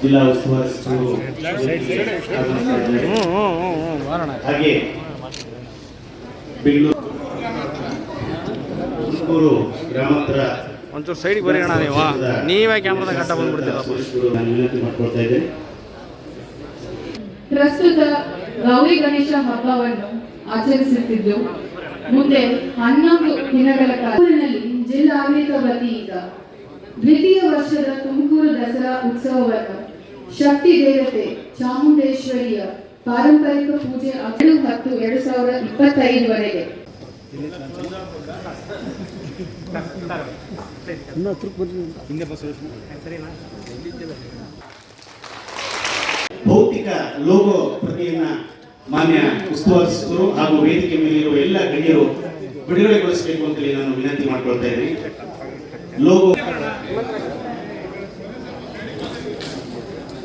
ಜಿಲ್ಲಾ ಉಸ್ತುವಾರಿ ಹಾಗೆ ಬೆಂಗಳೂರು ಗ್ರಾಮಾಂತರ ಒಂಚೂರು ಸೈಡಿಗೆ ಬರೀ ಅಣ್ಣ ನೀವು. ನೀವೇ ಕ್ಯಾಮ್ರಾದ ಕಟ್ಟ ಮಾಡ್ಕೊಳ್ತಾ ಪ್ರಸ್ತುತ ಗೌರಿ ಗಣೇಶ ಹಬ್ಬವನ್ನು ಆಚರಿಸುತ್ತಿದ್ದು ಮುಂದೆ ಹನ್ನೊಂದು ದಿನಗಳ ಕಾಲಿನಲ್ಲಿ ಜಿಲ್ಲಾಡಳಿತ ವತಿಯಿಂದ ದ್ವಿತೀಯ ವರ್ಷದ ತುಮಕೂರು ದಸರಾ ಉತ್ಸವವನ್ನು ಶಕ್ತಿ ದೇವತೆ ಚಾಮುಂಡೇಶ್ವರಿಯ ಪಾರಂಪರಿಕ ಪೂಜೆ ಏಳು ಹತ್ತು ಎರಡು ಸಾವಿರದ ಇಪ್ಪತ್ತೈದವರೆಗೆ ಭೌತಿಕ ಲೋಗೋ ಪ್ರತಿಯನ್ನ ಮಾನ್ಯ ಉಸ್ತುವಾರಿ ಸಚಿವರು ಹಾಗೂ ವೇದಿಕೆ ಮೇಲಿರುವ ಎಲ್ಲ ಗಣ್ಯರು ಬಿಡುಗಡೆಗೊಳಿಸಬೇಕು ಅಂತೇಳಿ ನಾನು ವಿನಂತಿ ಮಾಡ್ಕೊಳ್ತಾ ಇದ್ದೀನಿ. ಲೋಗೋ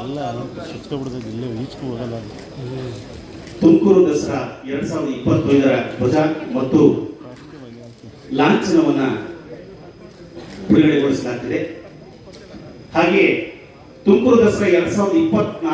ಎಲ್ಲ ಸುತ್ಕೊಬಿಡ್ತದೆ ಇಲ್ಲೇ ಹೋಗಲ್ಲ. ತುಮಕೂರು ದಸರಾ ಎರಡ್ ಸಾವಿರದ ಇಪ್ಪತ್ತೈದರ ಧ್ವಜ ಮತ್ತು ಲಾಂಛನವನ್ನ ಬಿಡುಗಡೆಗೊಳಿಸಲಾಗ್ತಿದೆ ಹಾಗೆ ತುಮಕೂರು ದಸರಾ ಎರಡ್ ಸಾವಿರದ ಇಪ್ಪತ್ನಾಲ್ಕು